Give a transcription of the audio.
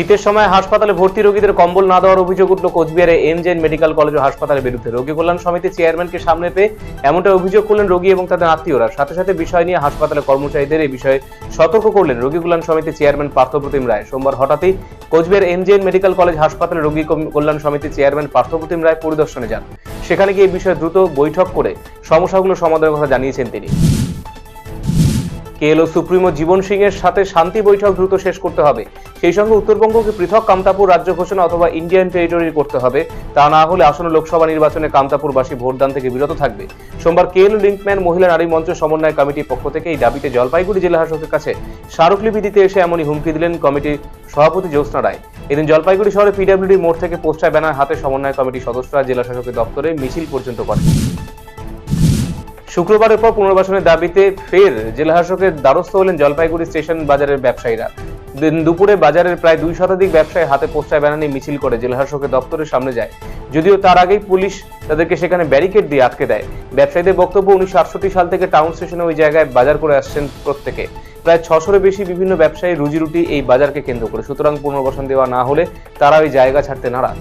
শীতের সময় হাসপাতালে ভর্তি রোগীদের কম্বল না দেওয়ার অভিযোগ উঠল কোচবিহারে এমজেন মেডিকেল কলেজ ও হাসপাতালের বিরুদ্ধে। রোগী কল্যাণ সমিতি চেয়ারম্যানকে সামনে পেয়ে এমনটা অভিযোগ করলেন রোগী এবং তাদের আত্মীয়রা। সাথে সাথে বিষয় নিয়ে হাসপাতালের কর্মচারীদের এই বিষয়ে সতর্ক করলেন রোগী কল্যাণ সমিতি চেয়ারম্যান পার্থপ্রতিম রায়। সোমবার হঠাৎই কোচবিহার এমজেএন মেডিকেল কলেজ হাসপাতালে রোগী কল্যাণ সমিতি চেয়ারম্যান পার্থপ্রতিম রায় পরিদর্শনে যান। সেখানে গিয়ে এই বিষয়ে দ্রুত বৈঠক করে সমস্যাগুলো সমাধানের কথা জানিয়েছেন তিনি। কেএলও সুপ্রিমো জীবন সিং এর সাথে শান্তি বৈঠক দ্রুত শেষ করতে হবে। সেই সঙ্গে উত্তরবঙ্গকে পৃথক কামতাপুর রাজ্য ঘোষণা অথবা ইন্ডিয়ান টেরিটরি করতে হবে। তা না হলে আসন্ন লোকসভা নির্বাচনে কামতাপুরবাসী ভোটদান থেকে বিরত থাকবে। সোমবার কেএলও লিঙ্কম্যান মহিলা নারী মঞ্চ সমন্বয় কমিটির পক্ষ থেকে এই দাবিতে জলপাইগুড়ি জেলা শাসকের কাছে স্মারকলিপি দিতে এসে এমনই হুমকি দিলেন কমিটির সভাপতি জ্যোৎস্না রায়। এদিন জলপাইগুড়ি শহরে পিডব্লিউডি মোড় থেকে পোস্টার ব্যানার হাতে সমন্বয় কমিটির সদস্যরা জেলা শাসকের দপ্তরে মিছিল পর্যন্ত করেন। শুক্রবারের পর পুনর্বাসনের দাবিতে ফের জেলা শাসকের দ্বারস্থ হলেন জলপাইগুড়ি স্টেশন বাজারের ব্যবসায়ীরা। দিন দুপুরে বাজারের প্রায় দুই শতাধিক ব্যবসায়ী হাতে পোস্টার ব্যানার নিয়ে মিছিল করে জেলা শাসকের দপ্তরের সামনে যায়। যদিও তার আগেই পুলিশ তাদেরকে সেখানে ব্যারিকেড দিয়ে আটকে দেয়। ব্যবসায়ীদের বক্তব্য উনিশশো আটষট্টি সাল থেকে টাউন স্টেশনে ওই জায়গায় বাজার করে আসছেন প্রত্যেকে। প্রায় ছশোরও বেশি বিভিন্ন ব্যবসায়ী রুজি রুটি এই বাজারকে কেন্দ্র করে। সুতরাং পুনর্বাসন দেওয়া না হলে তারা ওই জায়গা ছাড়তে নারাজ।